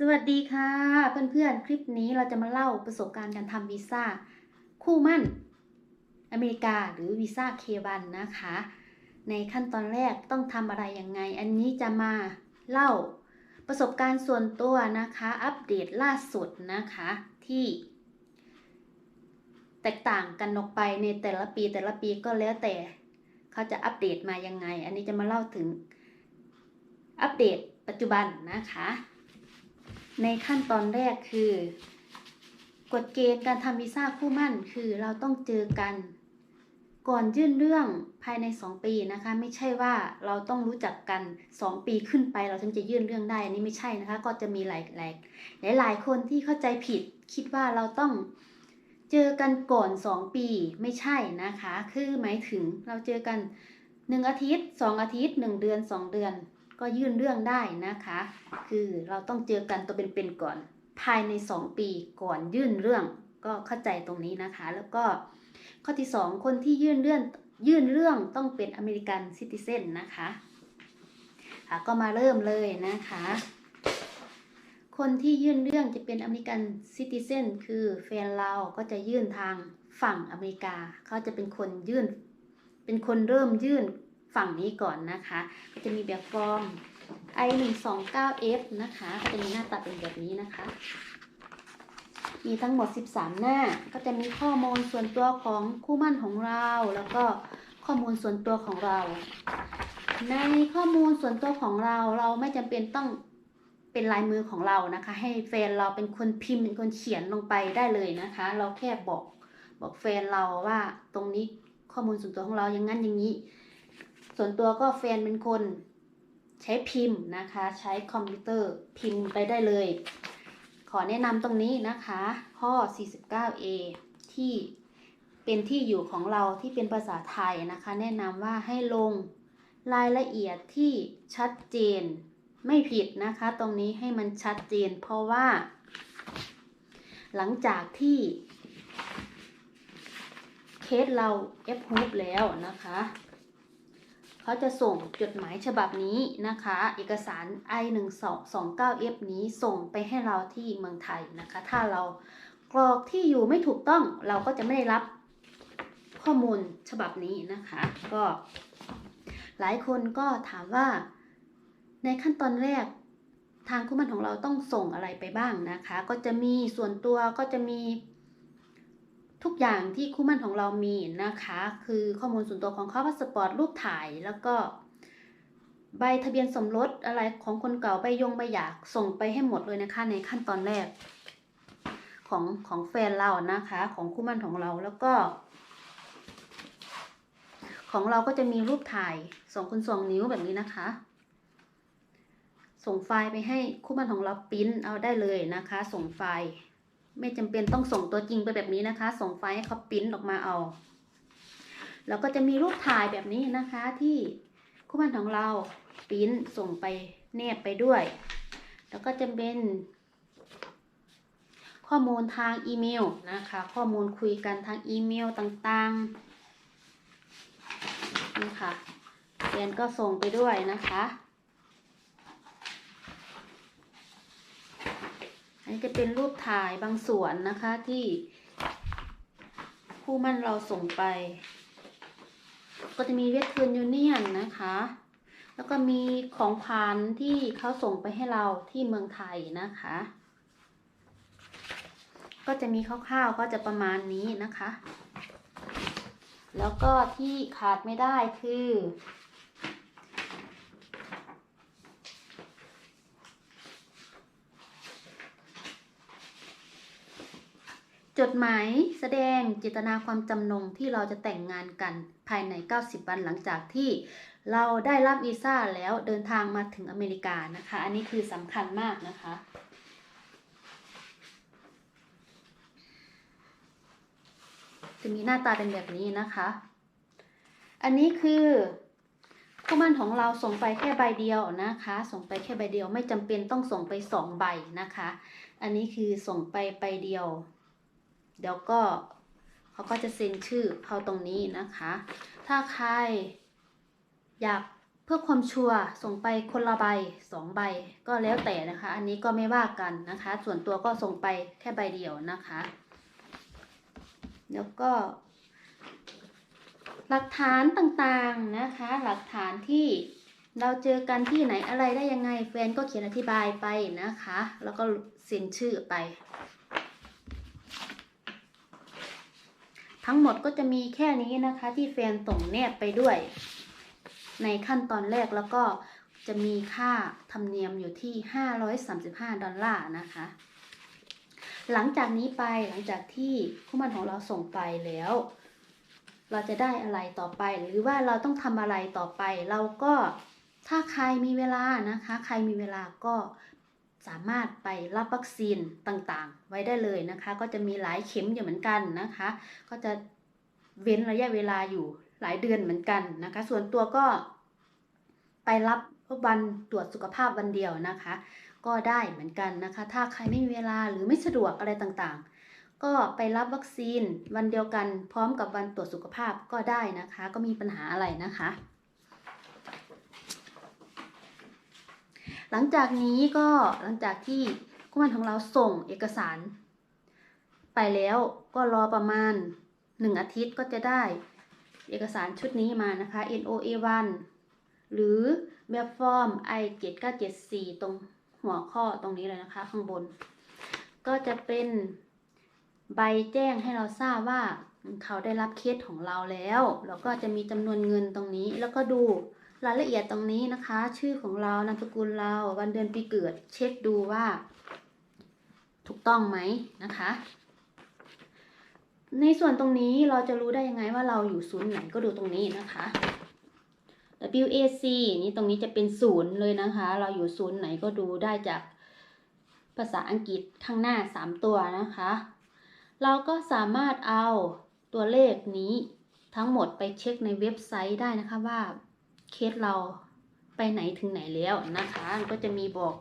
สวัสดีค่ะเพื่อนๆ คลิปนี้เราจะมาเล่าประสบการณ์การทำวีซ่าคู่มั่นอเมริกาหรือวีซ่าเคบันนะคะ ในขั้นตอนแรกต้องทำอะไรยังไง อันนี้จะมาเล่าประสบการณ์ส่วนตัวนะคะ อัปเดตล่าสุดนะคะที่ แตกต่างกันออกไปในแต่ละปีแต่ละปีก็แล้วแต่เขาจะอัปเดตมายังไง อันนี้จะมาเล่าถึงอัปเดตปัจจุบันนะคะ ในขั้นตอนแรกคือกฎเกณฑ์การทำวีซ่าคู่มั่นคือเราต้องเจอกัน ก่อนยื่นเรื่องภายใน 2 ปีนะคะ ไม่ใช่ว่าเราต้องรู้จักกัน 2 ปีขึ้นไปเราถึงจะยื่นเรื่องได้อันนี้ไม่ใช่นะคะ ก็จะมีหลายหลายหลายหลายคนที่เข้าใจผิด คิดว่าเราต้องเจอกันก่อน 2 ปีไม่ใช่นะคะ คือหมายถึงเราเจอกัน 1 อาทิตย์ 2 อาทิตย์ 1 เดือน 2 เดือน ก็ยื่นเรื่องได้นะคะ คือเราต้องเจอกันตัวเป็นๆก่อน ภายใน 2 ปีก่อนยื่นเรื่องก็เข้าใจตรงนี้นะคะ แล้วก็ข้อที่ 2 คนที่ยื่นเรื่องยื่นเรื่องต้องเป็นอเมริกันซิติเซนนะคะค่ะก็มาเริ่มเลยนะคะ คนที่ยื่นเรื่องจะเป็นอเมริกันซิติเซนคือแฟนเราก็จะยื่นทางฝั่งอเมริกา เขาจะเป็นคนยื่น เป็นคนเริ่มยื่น ฝั่งนี้ก่อนนะคะ ก็จะมีแบบฟอร์ม i 1 2 9 f นะคะก็จะมีหน้าตาเป็นแบบนี้นะคะ มีทั้งหมด 13 หน้า ก็จะมีข้อมูลส่วนตัวของคู่มั่นของเรา แล้วก็ข้อมูลส่วนตัวของเรา ในข้อมูลส่วนตัวของเราเราไม่จำเป็นต้องเป็นลายมือของเรานะคะ ให้แฟนเราเป็นคนพิมพ์เป็นคนเขียนลงไปได้เลยนะคะ เราแค่บอกบอกแฟนเราว่าตรงนี้ข้อมูลส่วนตัวของเราอย่างนั้นอย่างนี้ ส่วนตัวก็แฟนเป็นคนใช้พิมพ์นะคะ ใช้คอมพิวเตอร์พิมพ์ไปได้เลย ขอแนะนำตรงนี้นะคะ ข้อ 49A ที่เป็นที่อยู่ของเราที่เป็นภาษาไทยนะคะ แนะนำว่าให้ลงรายละเอียดที่ชัดเจนไม่ผิดนะคะ ตรงนี้ให้มันชัดเจน เพราะว่า หลังจากที่เคสเรา F ฮูปแล้วนะคะ เขาจะส่งจดหมายฉบับนี้นะคะ เอกสาร i 1 2 2 9 f นี้ส่งไปให้เราที่เมืองไทยนะคะ ถ้าเรากรอกที่อยู่ไม่ถูกต้องเราก็จะไม่ได้รับข้อมูลฉบับนี้นะคะ ก็หลายคนก็ถามว่าในขั้นตอนแรกทางคู่มันของเราต้องส่งอะไรไปบ้างนะคะ ก็จะมีส่วนตัวก็จะมี ทุกอย่างที่คู่มั่นของเรามีนะคะ คือข้อมูลส่วนตัวของเขาพาสปอร์ตรูปถ่ายแล้วก็ใบทะเบียนสมรสอะไรของคนเก่าใบยงใบหย่าส่งไปให้หมดเลยนะคะในขั้นตอนแรก ของของแฟนเรานะคะ ของคู่มั่นของเราแล้วก็ ของเราก็จะมีรูปถ่ายสองคนสองนิ้วแบบนี้นะคะ ส่งไฟล์ไปให้คู่มั่นของเราปิ้นเอาได้เลยนะคะ ส่งไฟล์ ไม่จำเป็นต้องส่งตัวจริงไปแบบนี้นะคะ ส่งไฟล์ให้เขาปริ้นออกมาเอา แล้วก็จะมีรูปถ่ายแบบนี้นะคะที่คู่หมั่นของเราปริ้นส่งไปแนบไปด้วย แล้วก็จะเป็น ข้อมูลทางอีเมลนะคะ ข้อมูลคุยกันทางอีเมลต่างๆนี่ค่ะเรียนก็ส่งไปด้วยนะคะ อันนี้จะเป็นรูปถ่ายบางส่วนนะคะที่คู่มั่นเราส่งไป ก็จะมีเวทเทิร์นยูเนียนนะคะ แล้วก็มีของขวัญที่เขาส่งไปให้เราที่เมืองไทยนะคะ ก็จะมีคร่าวๆก็จะประมาณนี้นะคะ แล้วก็ที่ขาดไม่ได้คือ จดหมายแสดงเจตนาความจำนงที่เราจะแต่งงานกันภายใน 90 วันหลังจากที่เราได้รับวีซ่าแล้วเดินทางมาถึงอเมริกานะคะ อันนี้คือสำคัญมากนะคะ จะมีหน้าตาเป็นแบบนี้นะคะ อันนี้คือคู่มั่นของเราส่งไปแค่ใบเดียวนะคะ ส่งไปแค่ใบเดียวไม่จำเป็นต้องส่งไปสองใบนะคะ อันนี้คือส่งไปใบเดียว เดี๋ยวก็เขาก็จะเซ็นชื่อเขาตรงนี้นะคะ ถ้าใครอยากเพื่อความชัวร์ส่งไปคนละใบสองใบก็แล้วแต่นะคะ อันนี้ก็ไม่ว่ากันนะคะ ส่วนตัวก็ส่งไปแค่ใบเดียวนะคะ แล้วก็ หลักฐานต่างๆนะคะ หลักฐานที่เราเจอกันที่ไหนอะไรได้ยังไงแฟนก็เขียนอธิบายไปนะคะ แล้วก็เซ็นชื่อไป ทั้งหมดก็จะมีแค่นี้นะคะ ที่แฟนส่งแนบไปด้วย ในขั้นตอนแรกแล้วก็จะมีค่าธรรมเนียมอยู่ที่ 535 ดอลลาร์นะคะ หลังจากนี้ไปหลังจากที่คู่มันของเราส่งไปแล้ว เราจะได้อะไรต่อไป หรือว่าเราต้องทำอะไรต่อไป เราก็ถ้าใครมีเวลานะคะ ใครมีเวลาก็ สามารถไปรับวัคซีนต่างๆ ไว้ได้เลยนะคะ ก็จะมีหลายเข็มอยู่เหมือนกันนะคะ ก็จะเว้นระยะเวลาอยู่หลายเดือนเหมือนกันนะคะ ส่วนตัวก็ไปรับวันตรวจสุขภาพวันเดียวนะคะ ก็ได้เหมือนกันนะคะ ถ้าใครไม่มีเวลาหรือไม่สะดวกอะไรต่างๆ ก็ไปรับวัคซีนวันเดียวกัน พร้อมกับวันตรวจสุขภาพก็ได้นะคะ ก็มีปัญหาอะไรนะคะ หลังจากนี้ก็หลังจากที่กู้มันของเราส่งเอกสาร ไปแล้วก็รอประมาณ 1 อาทิตย์ก็จะได้เอกสารชุดนี้มานะคะ NOA 1หรือแบบฟอร์ม I 7 9 7 4ตรงหัวข้อตรงนี้เลยนะคะ ข้างบน ก็จะเป็นใบแจ้งให้เราทราบว่าเขาได้รับเคสของเราแล้ว แล้วก็จะมีจำนวนเงินตรงนี้ แล้วก็ดู รายละเอียดตรงนี้นะคะ ชื่อของเรานามสกุลเราวันเดือนปีเกิด เช็คดูว่า ถูกต้องไหมนะคะ ในส่วนตรงนี้เราจะรู้ได้ยังไงว่าเราอยู่ศูนย์ไหนก็ดูตรงนี้นะคะ WAC นี่ตรงนี้จะเป็นศูนย์เลยนะคะ เราอยู่ศูนย์ไหนก็ดูได้จากภาษาอังกฤษข้างหน้า 3 ตัวนะคะ เราก็สามารถเอาตัวเลขนี้ทั้งหมดไปเช็คในเว็บไซต์ได้นะคะว่า เคสเราไปไหนถึงไหนแล้วนะคะก็จะมีบอก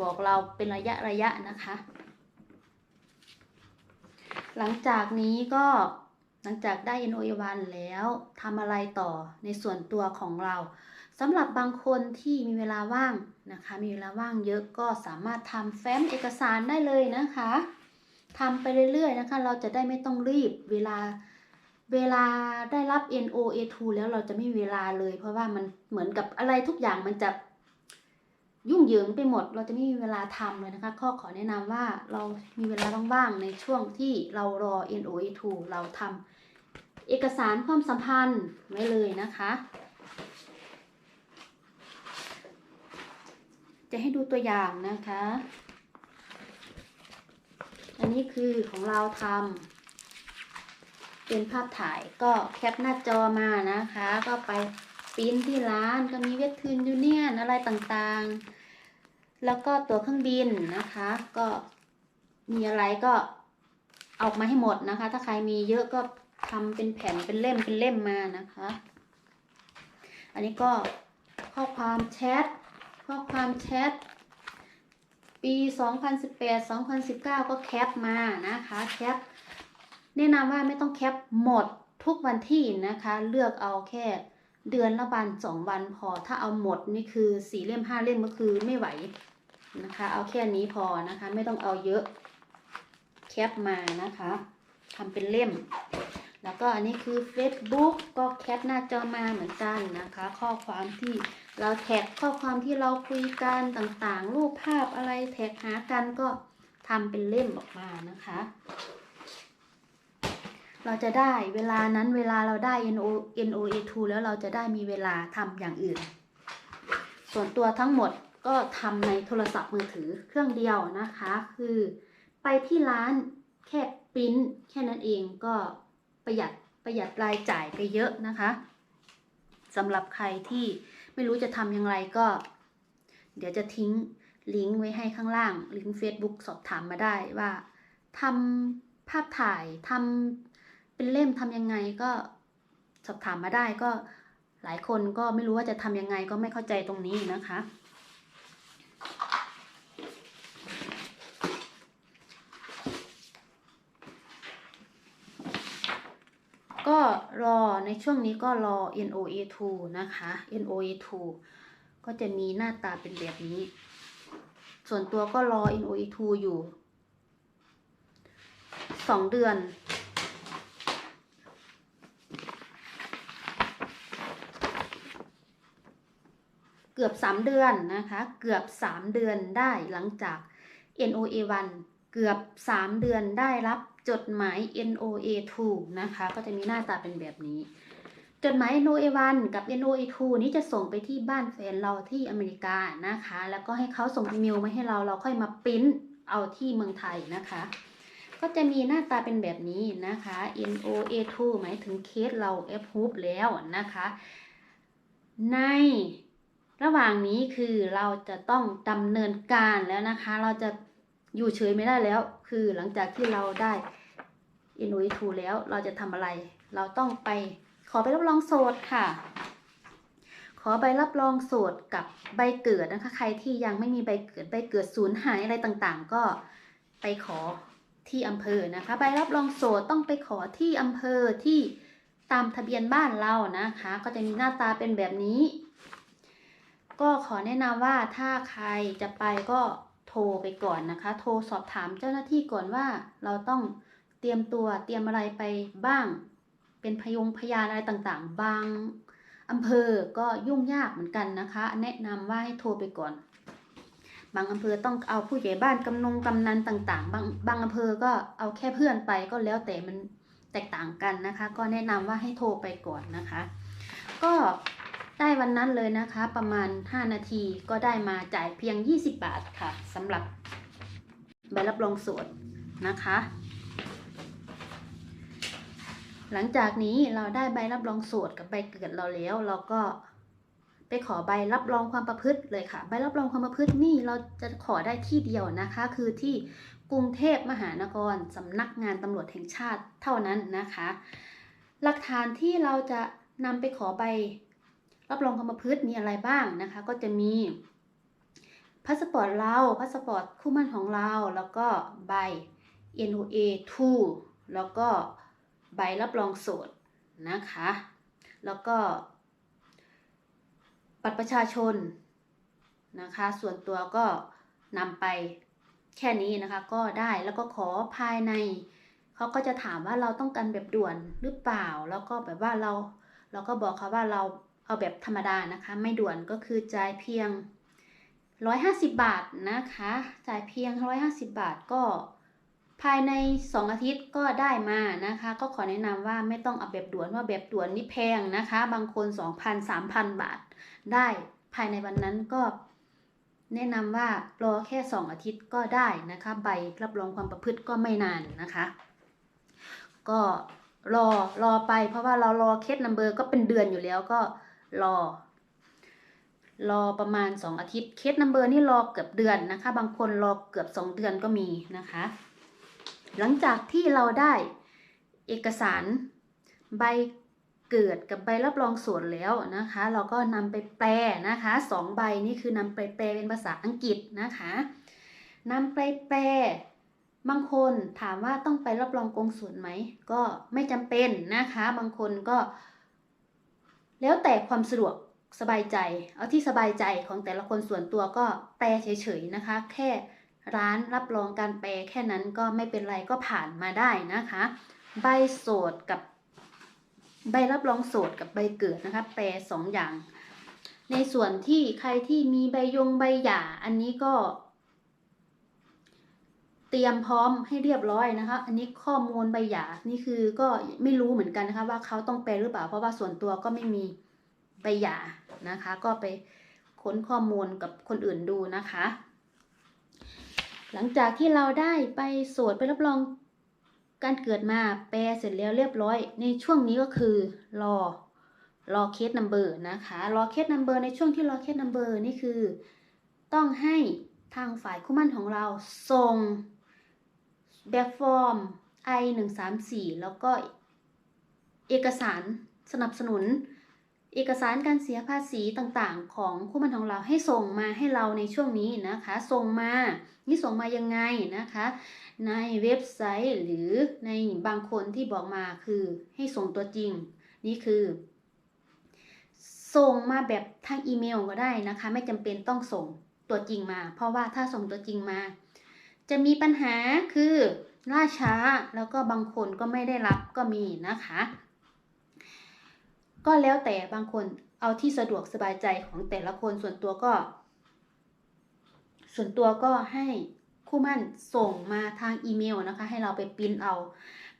บอกเราเป็นระยะระยะนะคะ หลังจากนี้ก็หลังจากได้ NOA 1 แล้วทำอะไรต่อในส่วนตัวของเราสำหรับบางคนที่มีเวลาว่างนะคะ มีเวลาว่างเยอะก็สามารถทำแฟ้มเอกสารได้เลยนะคะทำไปเรื่อยๆนะคะ เราจะได้ไม่ต้องรีบเวลา เวลาได้รับ NOA2 แล้วเราจะไม่มีเวลาเลย เพราะว่ามันเหมือนกับอะไรทุกอย่างมันจะยุ่งเหยิงไปหมด เราจะไม่มีเวลาทำเลยนะคะ ข้อขอแนะนำว่าเรามีเวลาว่างๆในช่วงที่เรารอ NOA2 เราทำเอกสารความสัมพันธ์ไว้เลยนะคะ จะให้ดูตัวอย่างนะคะ อันนี้คือของเราทำ เป็นภาพถ่ายก็แคปหน้าจอมานะคะ ก็ไปปริ้นที่ร้านก็มีเวททืนยูเนียนอะไรต่างๆ แล้วก็ตัวเครื่องบินนะคะ ก็มีอะไรก็เอาออกมาให้หมดนะคะ ถ้าใครมีเยอะก็ทำเป็นแผ่นเป็นเล่มเป็นเล่มมานะคะ อันนี้ก็ข้อความแชทข้อความแชทปี 2018 2019 ก็แคปมานะคะ แคป แนะนำว่าไม่ต้องแคปหมดทุกวันที่นะคะ เลือกเอาแค่เดือนละวันสองวันพอ ถ้าเอาหมดนี่คือสี่เล่มห้าเล่มก็คือไม่ไหวนะคะ เอาแค่นี้พอนะคะ ไม่ต้องเอาเยอะ แคปมานะคะทำเป็นเล่ม แล้วก็อันนี้คือ Facebook ก็แคปหน้าจอมาเหมือนกันนะคะ ข้อความที่เราแท็กข้อความที่เราคุยกันต่างๆ รูปภาพอะไรแท็กหากันก็ทำเป็นเล่มออกมานะคะ เราจะได้เวลานั้นเวลาเราได้ NO NOA2 แล้วเราจะได้มีเวลาทำอย่างอื่น ส่วนตัวทั้งหมดก็ทำในโทรศัพท์มือถือเครื่องเดียวนะคะ คือไปที่ร้านแค่ปริ้นแค่นั้นเองก็ประหยัดประหยัดรายจ่ายไปเยอะนะคะสำหรับใครที่ไม่รู้จะทำอย่างไรก็ เดี๋ยวจะทิ้งลิงก์ไว้ให้ข้างล่าง ลิงก์ Facebook สอบถามมาได้ว่าทำภาพถ่ายทำ เป็นเล่มทำยังไงก็สอบถามมาได้ก็หลายคนก็ไม่รู้ว่าจะทำยังไงก็ไม่เข้าใจตรงนี้นะคะ ก็รอในช่วงนี้ก็รอ NOA2 นะคะ NOA2 ก็จะมีหน้าตาเป็นแบบนี้ ส่วนตัวก็รอ NOA2 อยู่สองเดือน เกือบ 3 เดือนนะคะ เกือบ 3 เดือนได้หลังจาก NOA1 เกือบ 3 เดือนได้รับจดหมาย NOA2 นะคะ ก็จะมีหน้าตาเป็นแบบนี้ จดหมาย NOA1 กับ NOA2 นี้จะส่งไปที่บ้านแฟนเราที่อเมริกานะคะ แล้วก็ให้เขาส่งอีเมลมาให้เรา เราค่อยมาปริ้นเอาที่เมืองไทยนะคะ ก็จะมีหน้าตาเป็นแบบนี้นะคะ NOA2 หมายถึงเคสเรา F h o o p แล้วนะคะ ใน ระหว่างนี้คือเราจะต้องดำเนินการแล้วนะคะ เราจะอยู่เฉยไม่ได้แล้ว คือหลังจากที่เราได้ NOA2 แล้วเราจะทำอะไร เราต้องไปขอใบรับรองโสดค่ะ ขอใบรับรองโสดกับใบเกิดนะคะ ใครที่ยังไม่มีใบเกิดใบเกิดสูญหายอะไรต่างๆ ก็ไปขอที่อำเภอนะคะ ใบรับรองโสดต้องไปขอที่อำเภอที่ตามทะเบียนบ้านเรานะคะ ก็จะมีหน้าตาเป็นแบบนี้ ก็ขอแนะนำว่าถ้าใครจะไปก็โทรไปก่อนนะคะ โทรสอบถามเจ้าหน้าที่ก่อนว่าเราต้องเตรียมตัวเตรียมอะไรไปบ้าง เป็นพยงพยานอะไรต่างๆ บางอำเภอก็ยุ่งยากเหมือนกันนะคะ แนะนำว่าให้โทรไปก่อน บางอำเภอต้องเอาผู้ใหญ่บ้านกำนงกำนันต่าง ๆ บางบางอำเภอก็เอาแค่เพื่อนไปก็แล้วแต่มันแตกต่างกันนะคะ ก็แนะนำว่าให้โทรไปก่อนนะคะ ก็ ได้วันนั้นเลยนะคะ ประมาณ 5 นาทีก็ได้มาจ่ายเพียง 20 บาทค่ะสำหรับใบรับรองสดนะคะ หลังจากนี้เราได้ใบรับรองโสดกับใบเกิดเราแล้ว เราก็ไปขอใบรับรองความประพฤติเลยค่ะ ใบรับรองความประพฤตินี่เราจะขอได้ที่เดียวนะคะ คือที่กรุงเทพมหานครสำนักงานตำรวจแห่งชาติเท่านั้นนะคะ หลักฐานที่เราจะนำไปขอใบ รับรองความประพฤติมีอะไรบ้างนะคะ ก็จะมีพาสปอร์ตเราพาสปอร์ตคู่มั่นของเรา แล้วก็ใบ NOA 2แล้วก็ใบรับรองโสดนะคะ แล้วก็บัตรประชาชนนะคะ ส่วนตัวก็นำไปแค่นี้นะคะก็ได้แล้วก็ขอภายในเขาก็จะถามว่าเราต้องการแบบด่วนหรือเปล่า แล้วก็แบบว่าเรา เราก็บอกเขาว่าเรา เอาแบบธรรมดานะคะ ไม่ด่วนก็คือจ่ายเพียง 150 บาทนะคะ จ่ายเพียง 150 บาทก็ภายใน 2 อาทิตย์ก็ได้มานะคะ ก็ขอแนะนำว่าไม่ต้องเอาแบบด่วนว่าแบบด่วนนี่แพงนะคะ บางคน 2,000 3,000 บาท ได้ภายในวันนั้นก็ แนะนำว่ารอแค่ 2 อาทิตย์ก็ได้นะคะ ใบรับรองความประพฤติก็ไม่นานนะคะ ก็รอรอไปเพราะว่าเรารอเคสนัมเบอร์ก็เป็นเดือนอยู่แล้วก็ รอ รอประมาณ 2 อาทิตย์เคสนัมเบอร์นี่รอเกือบเดือนนะคะ บางคนรอเกือบ 2 เดือนก็มีนะคะ หลังจากที่เราได้เอกสารใบเกิดกับใบรับรองส่วนแล้วนะคะ เราก็นำไปแปลนะคะสองใบนี่คือนำไปแปลเป็นภาษาอังกฤษนะคะนำไปแปลบางคนถามว่าต้องไปรับรองกงสุลไหมก็ไม่จำเป็นนะคะ บางคนก็ แล้วแต่ความสะดวกสบายใจ เอาที่สบายใจของแต่ละคนส่วนตัวก็แปลเฉยๆนะคะ แค่ร้านรับรองการแปลแค่นั้นก็ไม่เป็นไรก็ผ่านมาได้นะคะ ใบโสดกับ ใบรับรองโสดกับใบเกิดนะคะ แปลสองอย่าง ในส่วนที่ใครที่มีใบยงใบหย่าอันนี้ก็ เตรียมพร้อมให้เรียบร้อยนะคะ อันนี้ข้อมูลใบหย่านี่คือก็ไม่รู้เหมือนกันนะคะ ว่าเขาต้องแปลหรือเปล่า เพราะว่าส่วนตัวก็ไม่มีใบหย่านะคะ ก็ไปค้นข้อมูลกับคนอื่นดูนะคะ หลังจากที่เราได้ไปโสดไปรับรองการเกิดมาแปลเสร็จแล้วเรียบร้อย ในช่วงนี้ก็คือรอรอเคสนัมเบอร์นะคะรอเคสนัมเบอร์ในช่วงที่รอเคสนัมเบอร์นี่คือ ต้องให้ทางฝ่ายคู่มั่นของเราส่ง แบบฟอร์ม I 1 3 4แล้วก็เอกสารสนับสนุนเอเอกสารการเสียภาษีต่างๆ ของคู่มันของเราให้ส่งมาให้เราในช่วงนี้นะคะ ส่งมานี่ส่งมายังไงนะคะ ในเว็บไซต์หรือในบางคนที่บอกมาคือให้ส่งตัวจริง นี่คือ ส่งมาแบบทางอีเมลก็ได้นะคะ ไม่จำเป็นต้องส่งตัวจริงมา เพราะว่าถ้าส่งตัวจริงมา จะมีปัญหาคือล่าช้าแล้วก็บางคนก็ไม่ได้รับก็มีนะคะ ก็แล้วแต่บางคนเอาที่สะดวกสบายใจของแต่ละคนส่วนตัวก็ ส่วนตัวก็ให้คู่มั่นส่งมาทางอีเมลนะคะ ให้เราไปปริ้นเอา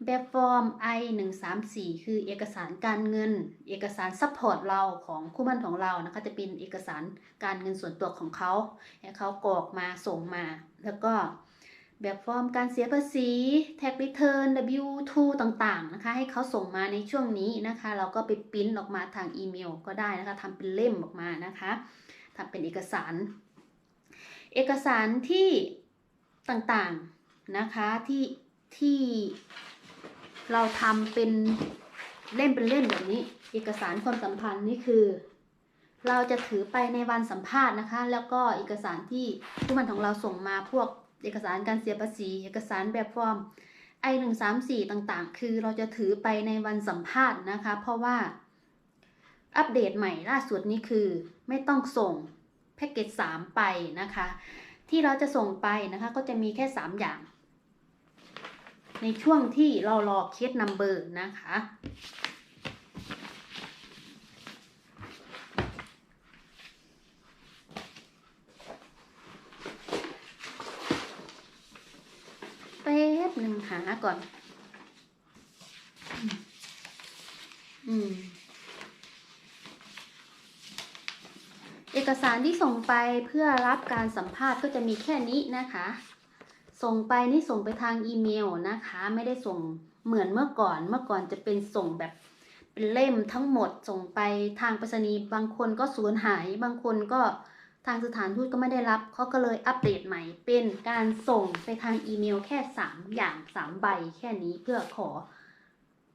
แบบฟอร์ม I 1 3 4คือเอกสารการเงิน เอกสารซัพพอร์ตเราของคู่มั่นของเรานะคะ จะเป็นเอกสารการเงินส่วนตัวของเขาให้เขากรอกมาส่งมาแล้วก็ แบบฟอร์มการเสียภาษี tax return W2 ต่างๆนะคะ ให้เขาส่งมาในช่วงนี้นะคะ เราก็ไปปริ้นออกมาทางอีเมลก็ได้นะคะทำเป็นเล่มออกมานะคะทำเป็นเอกสาร เอกสารที่ต่างๆนะคะที่ที่เราทำเป็นเล่มเป็นเล่มแบบนี้ เอกสารความสัมพันธ์นี่คือ เราจะถือไปในวันสัมภาษณ์นะคะ แล้วก็เอกสารที่ผู้มันของเราส่งมาพวก เอกสารการเสียภาษี เอกสารแบบฟอร์ม I 1 3 4ต่างๆ คือเราจะถือไปในวันสัมภาษณ์นะคะ เพราะว่าอัปเดตใหม่ล่าสุดนี้คือไม่ต้องส่งแพ็กเกจ3ไปนะคะ ที่เราจะส่งไปนะคะก็จะมีแค่ 3 อย่าง ในช่วงที่เรารอเคสนัมเบอร์นะคะ แป๊บหนึ่งหาก่อน อืม เอกสารที่ส่งไปเพื่อรับการสัมภาษณ์ก็จะมีแค่นี้นะคะ ส่งไปนี่ส่งไปทางอีเมลนะคะ ไม่ได้ส่งเหมือนเมื่อก่อน เมื่อก่อนจะเป็นส่งแบบเป็นเล่มทั้งหมดส่งไปทางไปรษณีย์บางคนก็สูญหาย บางคนก็ ทางสถานทูตก็ไม่ได้รับเขาก็เลยอัปเดตใหม่เป็นการส่งไปทางอีเมลแค่ 3 อย่าง 3 ใบแค่นี้เพื่อขอ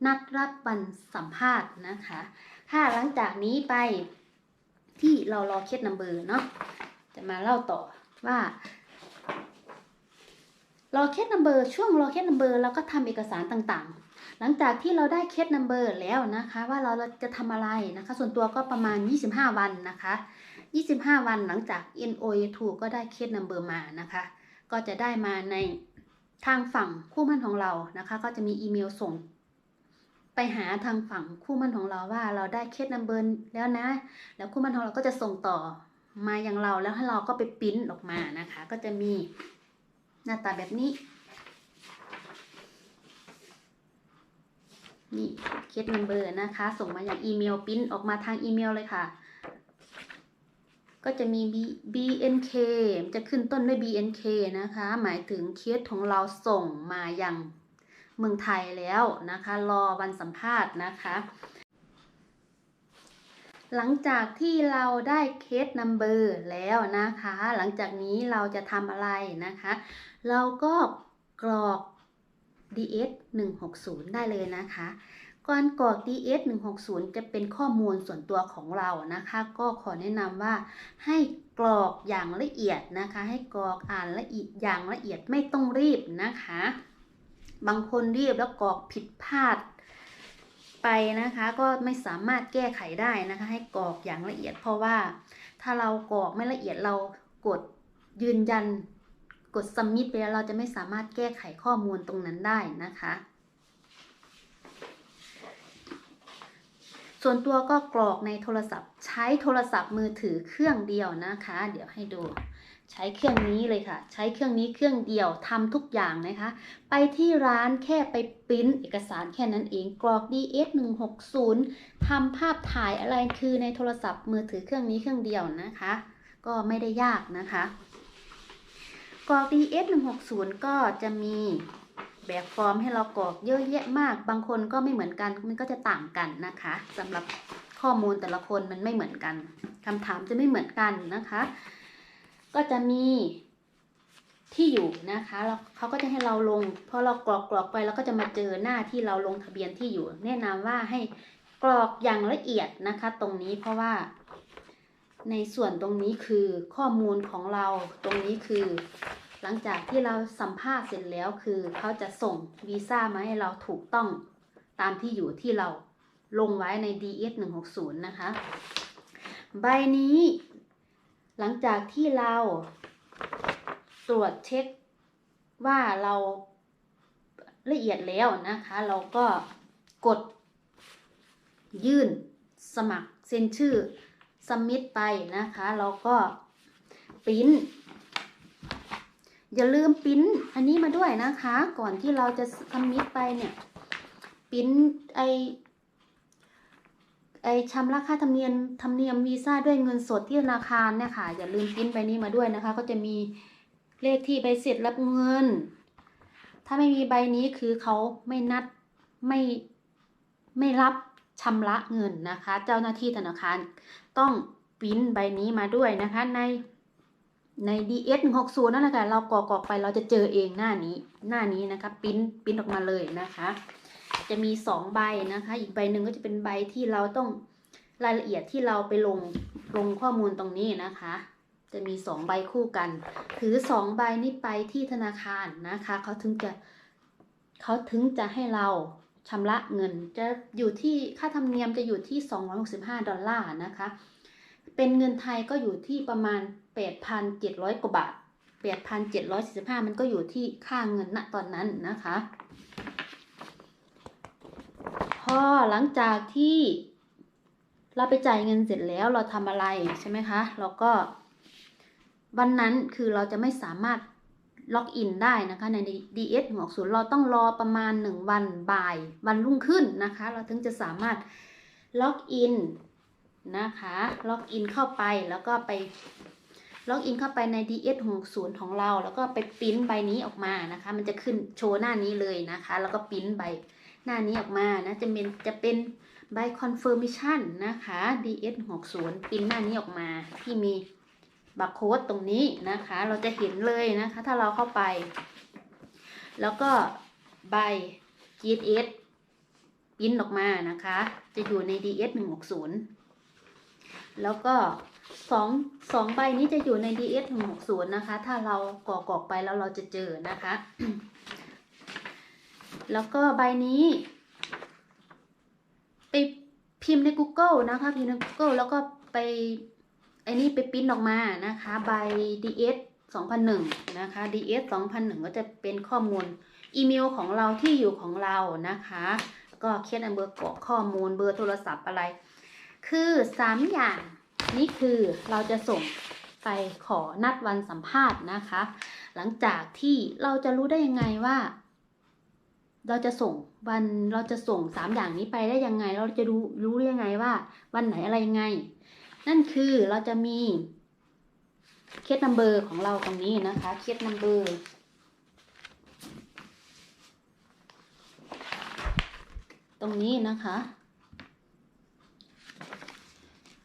นัดรับวันสัมภาษณ์นะคะ ถ้าหลังจากนี้ไปที่เรารอเคสนัมเบอร์เนาะจะมาเล่าต่อว่ารอเคสนัมเบอร์ช่วงรอเคสนัมเบอร์เราก็ทำเอกสารต่างๆ หลังจากที่เราได้เคสนัมเบอร์แล้วนะคะ ว่าเราจะทำอะไรนะคะ ส่วนตัวก็ประมาณ 25 วันนะคะ 25 วันหลังจาก NOA2 ก็ได้เคสนัมเบอร์มานะคะ ก็จะได้มาในทางฝั่งคู่มั่นของเรานะคะ ก็จะมีอีเมลส่ง ไปหาทางฝั่งคู่มั่นของเราว่าเราได้เคสนัมเบอร์แล้วนะ แล้วคู่มั่นของเราก็จะส่งต่อมาอย่างเราแล้วให้เราก็ไปปิ้นออกมานะคะ ก็จะมีหน้าตาแบบนี้นี่เคสนัมเบอร์นะคะ ส่งมาอย่างอีเมลปิ้นออกมาทางอีเมลเลยค่ะ ก็จะมี BNK จะขึ้นต้นด้วย BNK นะคะ หมายถึงเคสของเราส่งมาอย่างเมืองไทยแล้วนะคะ รอวันสัมภาษณ์นะคะ หลังจากที่เราได้เคสนัมเบอร์แล้วนะคะ หลังจากนี้เราจะทำอะไรนะคะ เราก็กรอก DS 160 ได้เลยนะคะ ก่อนกรอก DS 160 จะเป็นข้อมูลส่วนตัวของเรานะคะ ก็ขอแนะนำว่าให้กรอกอย่างละเอียดนะคะ ให้กรอกอ่านละเอียดอย่างละเอียดไม่ต้องรีบนะคะ บางคนรีบแล้วกรอกผิดพลาดไปนะคะก็ไม่สามารถแก้ไขได้นะคะ ให้กรอกอย่างละเอียด เพราะว่าถ้าเรากรอกไม่ละเอียดเรากดยืนยันกด submit ไปแล้วเราจะไม่สามารถแก้ไขข้อมูลตรงนั้นได้นะคะ ส่วนตัวก็กรอกในโทรศัพท์ ใช้โทรศัพท์มือถือเครื่องเดียวนะคะ เดี๋ยวให้ดู ใช้เครื่องนี้เลยค่ะ ใช้เครื่องนี้เครื่องเดียวทำทุกอย่างนะคะ ไปที่ร้านแค่ไปปริ้นเอกสารแค่นั้นเองกรอก DS 160ทำภาพถ่ายอะไรคือในโทรศัพท์มือถือเครื่องนี้เครื่องเดียวนะคะ ก็ไม่ได้ยากนะคะกรอก DS 160ก็จะมี แบบฟอร์มให้เรากรอกเยอะแยะมาก บางคนก็ไม่เหมือนกัน มันก็จะต่างกันนะคะสำหรับข้อมูลแต่ละคนมันไม่เหมือนกันคำถามจะไม่เหมือนกันนะคะ ก็จะมีที่อยู่นะคะแล้วเขาก็จะให้เราลง พอเรากรอกกรอกไปแล้วก็จะมาเจอหน้าที่เราลงทะเบียนที่อยู่ แนะนำว่าให้กรอกอย่างละเอียดนะคะ ตรงนี้เพราะว่า ในส่วนตรงนี้คือข้อมูลของเราตรงนี้คือ หลังจากที่เราสัมภาษณ์เสร็จแล้วคือเขาจะส่งวีซ่ามาให้เราถูกต้องตามที่อยู่ที่เราลงไว้ใน DS 160 นะคะ ใบนี้ หลังจากที่เราตรวจเช็คว่าเราละเอียดแล้วนะคะ เราก็กดยื่นสมัครเซ็นชื่อสมิธไปนะคะ เราก็ปริ้น อย่าลืมปิ้นอันนี้มาด้วยนะคะ ก่อนที่เราจะสมิธไปเนี่ย ปิ้นไอไอชำระค่าธรรมเนียมธรรมเนียมวีซ่าด้วยเงินสดที่ธนาคารเนี่ยค่ะ อย่าลืมปิ้นไปนี้มาด้วยนะคะ ก็จะมีเลขที่ใบเสร็จรับเงิน ถ้าไม่มีใบนี้คือเขาไม่นัดไม่ไม่รับชำระเงินนะคะ เจ้าหน้าที่ธนาคารต้องปิ้นใบนี้มาด้วยนะคะใน ใน DS 1 6 0 นั่นแหละค่ะ เรากรอกไปเราจะเจอเองหน้านี้หน้านี้นะคะปิ้นปิ้นออกมาเลยนะคะ จะมีสองใบนะคะ อีกใบหนึ่งก็จะเป็นใบที่เราต้องรายละเอียดที่เราไปลงลงข้อมูลตรงนี้นะคะ จะมีสองใบคู่กัน ถือสองใบนี้ไปที่ธนาคารนะคะเขาถึงจะเขาถึงจะให้เราชำระเงิน จะอยู่ที่ค่าธรรมเนียมจะอยู่ที่ 265 ดอลลาร์นะคะ เป็นเงินไทยก็อยู่ที่ประมาณ 8,700 กว่าบาท 8,745 มันก็อยู่ที่ค่าเงินณตอนนั้นนะคะ พอหลังจากที่เราไปจ่ายเงินเสร็จแล้วเราทำอะไรใช่ไหมคะ เราก็ วันนั้นคือเราจะไม่สามารถล็อกอินได้นะคะใน DS 160เราต้องรอประมาณ 1 วันบ่ายวันรุ่งขึ้นนะคะ เราถึงจะสามารถล็อกอินนะคะ ล็อกอินเข้าไปแล้วก็ไป ล็อกอินเข้าไปใน DS 60 ของเรา แล้วก็ไปปริ้นใบนี้ออกมานะคะ มันจะขึ้นโชว์หน้านี้เลยนะคะ แล้วก็ปริ้นใบหน้านี้ออกมานะจะเป็นจะเป็นใบ confirmation นะคะ DS 60 ปริ้นหน้านี้ออกมาที่มีบาร์โค้ดตรงนี้นะคะ เราจะเห็นเลยนะคะ ถ้าเราเข้าไป แล้วก็ใบ GS ปริ้นออกมานะคะ จะอยู่ใน DS 160 แล้วก็ สองสองใบนี้จะอยู่ใน DS 160นะคะ ถ้าเรากรอกอกไปแล้วเราจะเจอนะคะ แล้วก็ใบนี้ ไปพิมพ์ใน Google นะคะ พิมพ์ใน Google แล้วก็ไปไอ้นี่ไปปิ้นออกมานะคะ ใบ DS 2001 นะคะ DS 2001 ก็จะเป็นข้อมูลอีเมลของเราที่อยู่ของเรานะคะ ก็เขียนเบอร์กรอกข้อมูลเบอร์โทรศัพท์อะไร คือ 3 อย่าง นี่คือเราจะส่งไปขอนัดวันสัมภาษณ์นะคะ หลังจากที่เราจะรู้ได้ยังไงว่า เราจะส่งวันเราจะส่ง3อย่างนี้ไปได้ยังไง เราจะรู้รู้ได้ยังไงว่า วันไหนอะไรยังไง นั่นคือเราจะมีเคสนัมเบอร์ของเราตรงนี้นะคะเคสนัมเบอร์ตรงนี้นะคะ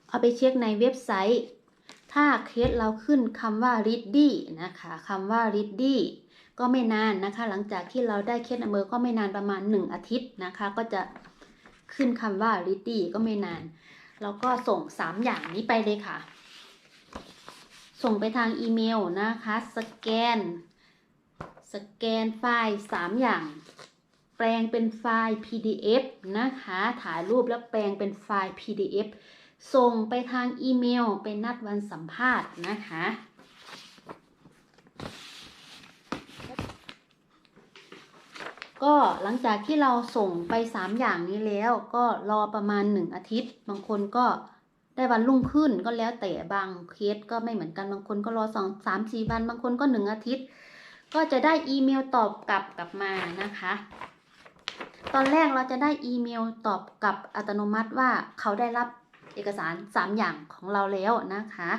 เอาไปเช็คในเว็บไซต์ ถ้าเคสเราขึ้นคำว่า ready นะคะคำว่า ready ก็ไม่นานนะคะ หลังจากที่เราได้เคสนัมเบอร์ก็ไม่นานประมาณ 1 อาทิตย์นะคะ ก็จะขึ้นคำว่า ready ก็ไม่นาน แล้วก็ส่ง 3 อย่างนี้ไปเลยค่ะ ส่งไปทางอีเมลนะคะ สแกน สแกนไฟล์ 3 อย่างแปลงเป็นไฟล์ PDF นะคะ ถ่ายรูปแล้วแปลงเป็นไฟล์ PDF ส่งไปทางอีเมล เป็นนัดวันสัมภาษณ์นะคะ ก็หลังจากที่เราส่งไป 3 อย่างนี้แล้วก็รอประมาณ 1 อาทิตย์ บางคนก็ได้วันรุ่งขึ้นก็แล้วแต่บางเคสก็ไม่เหมือนกันบางคนก็รอสองสามสี่วัน บางคนก็หนึ่งอาทิตย์ ก็จะได้อีเมลตอบกลับกลับมานะคะ ตอนแรกเราจะได้อีเมลตอบกลับอัตโนมัติว่าเขาได้รับ เอกสาร 3 อย่างของเราแล้วนะคะ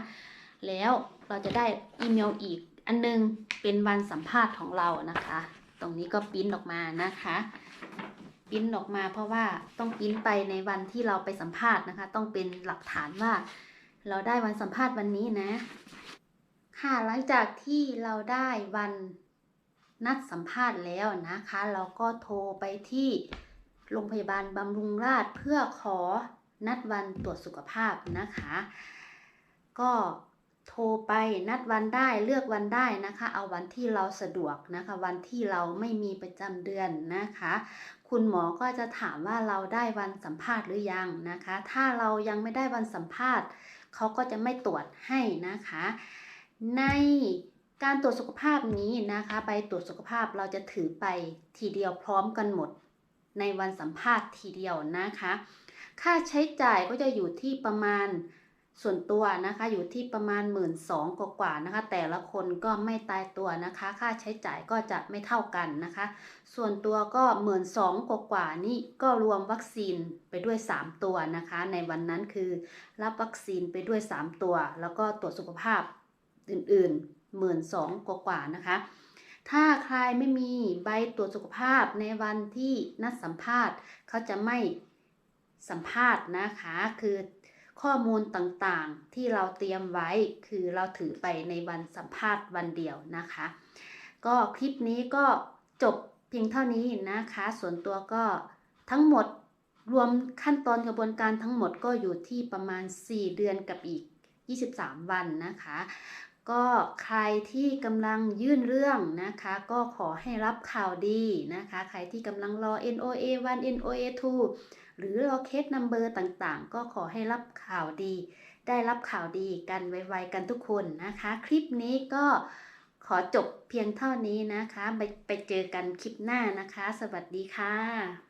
แล้วเราจะได้อีเมลอีกอันนึงเป็นวันสัมภาษณ์ของเรานะคะ ตรงนี้ก็ปิ้นออกมานะคะปิ้นออกมาเพราะว่าต้องปิ้นไปในวันที่เราไปสัมภาษณ์นะคะ ต้องเป็นหลักฐานว่า เราได้วันสัมภาษณ์วันนี้นะ ค่ะหลังจากที่เราได้วันนัดสัมภาษณ์แล้วนะคะ เราก็โทรไปที่โรงพยาบาลบำรุงราษฎร์เพื่อขอ นัดวันตรวจสุขภาพนะคะ ก็โทรไปนัดวันได้เลือกวันได้นะคะ เอาวันที่เราสะดวกนะคะ วันที่เราไม่มีประจำเดือนนะคะ คุณหมอก็จะถามว่าเราได้วันสัมภาษณ์หรือยังนะคะ ถ้าเรายังไม่ได้วันสัมภาษณ์เขาก็จะไม่ตรวจให้นะคะ ในการตรวจสุขภาพนี้นะคะใบตรวจสุขภาพเราจะถือไปทีเดียวพร้อมกันหมด ในวันสัมภาษณ์ทีเดียวนะคะ ค่าใช้จ่ายก็จะอยู่ที่ประมาณส่วนตัวนะคะอยู่ที่ประมาณ1 2ื่นสองกว่าๆนะคะ แต่ละคนก็ไม่ตายตัวนะคะ ค่าใช้จ่ายก็จะไม่เท่ากันนะคะ ส่วนตัวก็หมื่นสองกว่าๆนี่ก็รวมวัคซีนไปด้วย 3 ตัวนะคะ ในวันนั้นคือรับวัคซีนไปด้วย 3 ตัว แล้วก็ตรวจสุขภาพอื่นๆหมื่นสองกว่าๆนะคะ ถ้าใครไม่มีใบตรวจสุขภาพในวันที่นัดสัมภาษณ์เขาจะไม่ สัมภาษณ์นะคะ คือข้อมูลต่างๆที่เราเตรียมไว้คือเราถือไปในวันสัมภาษณ์วันเดียวนะคะ ก็คลิปนี้ก็จบเพียงเท่านี้นะคะ ส่วนตัวก็ทั้งหมดรวมขั้นตอนกระบวนการทั้งหมดก็อยู่ที่ประมาณ 4 เดือนกับอีก 23 วันนะคะ ก็ใครที่กำลังยื่นเรื่องนะคะ ก็ขอให้รับข่าวดีนะคะ ใครที่กำลังรอ NOA 1 NOA 2 หรือรอเคสนัมเบอร์ต่างๆ ก็ขอให้รับข่าวดี ได้รับข่าวดีกันไวๆกันทุกคนนะคะ คลิปนี้ก็ขอจบเพียงเท่านี้นะคะ ไปไปเจอกันคลิปหน้านะคะ สวัสดีค่ะ